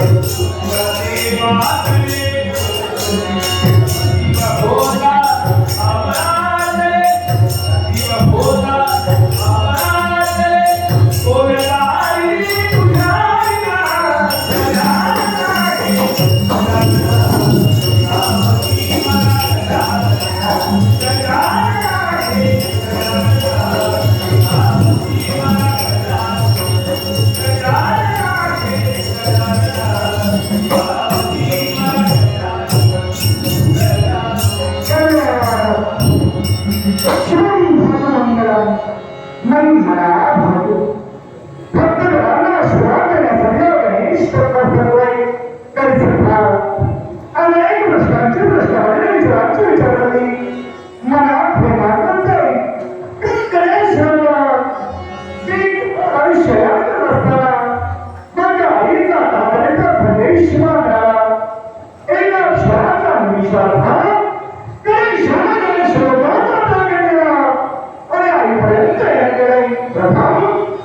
Hare Hare Hare Hare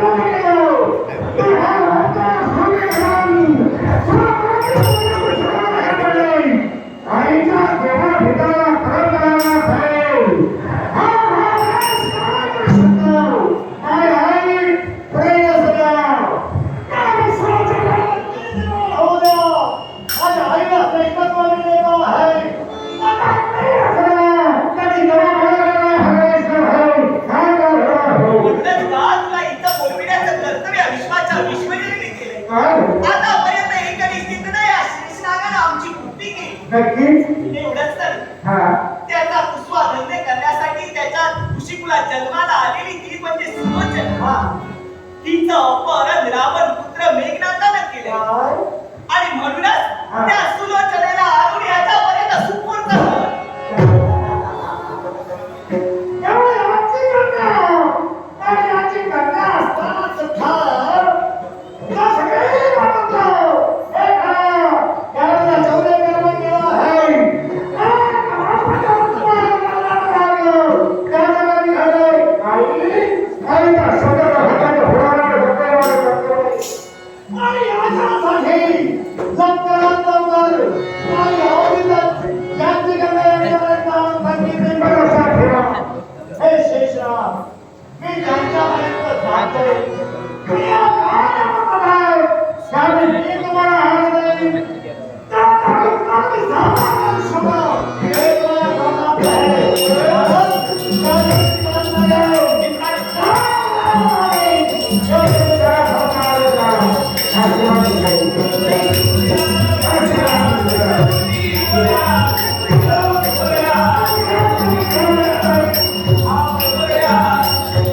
கோவில் नक्कीच. म्हणजे एवढंच तर. हा. करण्यासाठी त्याच्या ऋषिकुला जन्माला आलेली ती म्हणजे सुलोचना तिचं अपहरण रावण पुत्र मेघनाथानं केलं. आणि म्हणूनच त्या सुलोचनेला अरुण्याचा